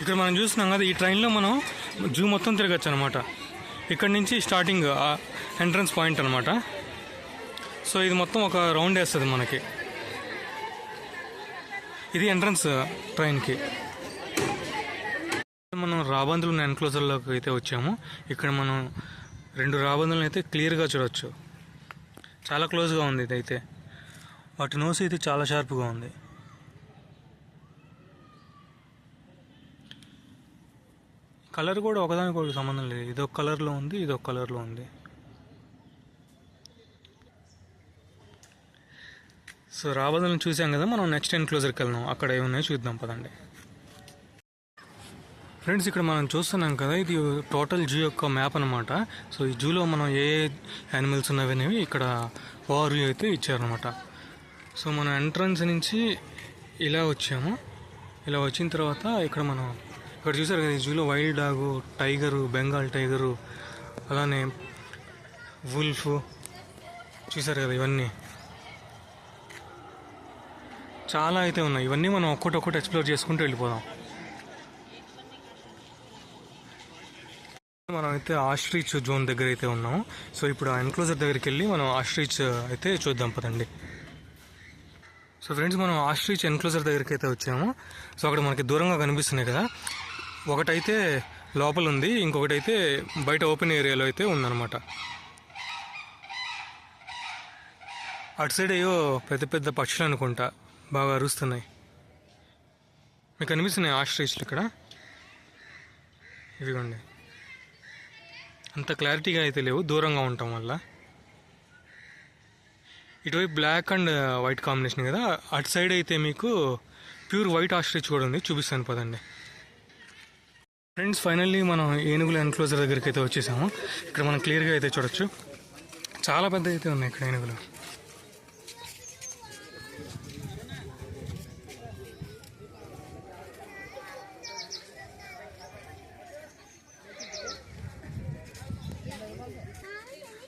ఇక్కడ మనం చూస్తున్నాం కదా ఈ ట్రైన్లో మనం జూ మొత్తం తిరగచ్చు అనమాట ఇక్కడ నుంచి స్టార్టింగ్ ఎంట్రన్స్ పాయింట్ అనమాట. సో ఇది మొత్తం ఒక రౌండ్ వేస్తుంది మనకి. ఇది ఎంట్రన్స్ ట్రైన్కి మనం రాబందులు ఉన్న ఎన్క్లోజర్లోకి అయితే వచ్చాము. ఇక్కడ మనం రెండు రాబందులను అయితే క్లియర్గా చూడవచ్చు చాలా క్లోజ్గా ఉంది ఇదైతే. వాటి నోస్ అయితే చాలా షార్ప్గా ఉంది. కలర్ కూడా ఒకదానికి సంబంధం లేదు. ఇదొక కలర్లో ఉంది ఇదొక కలర్లో ఉంది. సో రాబదలను చూసాం కదా మనం నెక్స్ట్ ఎన్క్లోజర్కి వెళ్దాం. అక్కడ ఏమున్నాయో చూద్దాం పదండి. ఫ్రెండ్స్ ఇక్కడ మనం చూస్తున్నాం కదా ఇది టోటల్ జూ యొక్క మ్యాప్ అనమాట సో ఈ జూలో మనం ఏ ఏ యానిమల్స్ ఉన్నవి అనేవి ఇక్కడ ఓవర్ వ్యూ అయితే ఇచ్చారనమాట సో మనం ఎంట్రన్స్ నుంచి ఇలా వచ్చాము. ఇలా వచ్చిన తర్వాత ఇక్కడ మనం ఇక్కడ చూసారు కదా ఈ జూలో wild dog tiger Bengal tiger అలానే వుల్ఫ్ చూసారు కదా ఇవన్నీ. చాలా అయితే ఉన్నాయి. ఇవన్నీ మనం ఒక్కటొక్కటి ఎక్స్ప్లోర్ చేసుకుంటూ వెళ్ళిపోదాం. మనం అయితే ఆస్ట్రీచ్ జోన్ దగ్గర అయితే ఉన్నాం. సో ఇప్పుడు ఆ ఎన్క్లోజర్ దగ్గరికి వెళ్ళి మనం ఆస్ట్రీచ్ అయితే చూద్దాం పదండి. సో ఫ్రెండ్స్ మనం ఆస్ట్రీచ్ ఎన్క్లోజర్ దగ్గరికి అయితే వచ్చాము. సో అక్కడ మనకి దూరంగా కనిపిస్తున్నాయి కదా. ఒకటైతే లోపల ఉంది ఇంకొకటి అయితే బయట ఓపెన్ ఏరియాలో అయితే ఉందన్నమాట. అటు సైడ్ ఏవో పెద్ద పెద్ద పక్షులు అనుకుంటా బాగా అరుస్తున్నాయి. మీకు అనిపిస్తున్నాయి ఆస్ట్రీచ్లు ఇక్కడ? ఇవిగోండి. అంత క్లారిటీగా అయితే లేవు దూరంగా ఉండటం వల్ల. ఇటువైపు బ్లాక్ అండ్ వైట్ కాంబినేషన్ కదా అటు సైడ్ అయితే మీకు ప్యూర్ వైట్ ఆస్ట్రిచ్ కూడా ఉంది చూపిస్తాను పదండి. ఫ్రెండ్స్ ఫైనల్లీ మనం ఏనుగుల ఎన్క్లోజర్ దగ్గరికి అయితే వచ్చేసాము. ఇక్కడ మనం క్లియర్గా అయితే చూడొచ్చు. చాలా పెద్ద అయితే ఉన్నాయి ఇక్కడ ఏనుగులు.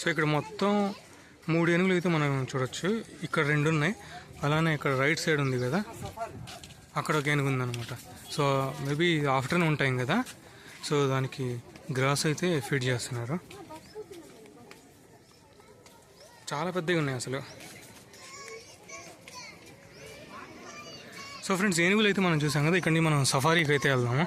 సో ఇక్కడ మొత్తం మూడు ఏనుగులు అయితే మనం చూడొచ్చు. ఇక్కడ రెండు ఉన్నాయి. అలానే ఇక్కడ రైట్ సైడ్ ఉంది కదా. అక్కడ ఒక ఏనుగు ఉందన్నమాట. సో మేబీ ఆఫ్టర్నూన్ టైం కదా. సో దానికి గ్రాస్ అయితే ఫీడ్ చేస్తున్నారు. చాలా పెద్దగా ఉన్నాయి అసలు. సో ఫ్రెండ్స్ ఏనుగులు అయితే మనం చూసాం కదా ఇక్కడి మనం సఫారీకి అయితే వెళ్దాము.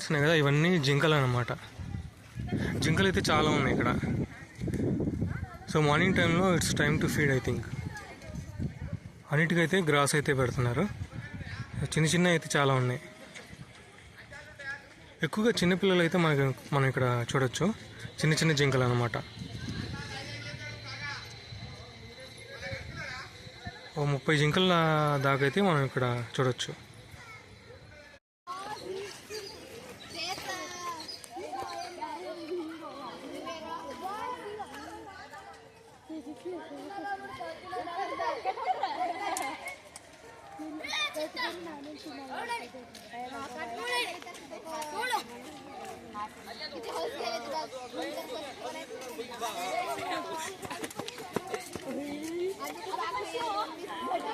చూస్తున్నాయి కదా ఇవన్నీ జింకలు అనమాట జింకలు అయితే చాలా ఉన్నాయి ఇక్కడ. సో మార్నింగ్ టైంలో it's time to feed I think అన్నిటికైతే grass అయితే పెడుతున్నారు. చిన్న చిన్న అయితే చాలా ఉన్నాయి. ఎక్కువగా చిన్నపిల్లలు అయితే మనకి మనం ఇక్కడ చూడొచ్చు. చిన్న చిన్న జింకలు అనమాట ఓ ముప్పై జింకల దాకైతే మనం ఇక్కడ చూడొచ్చు.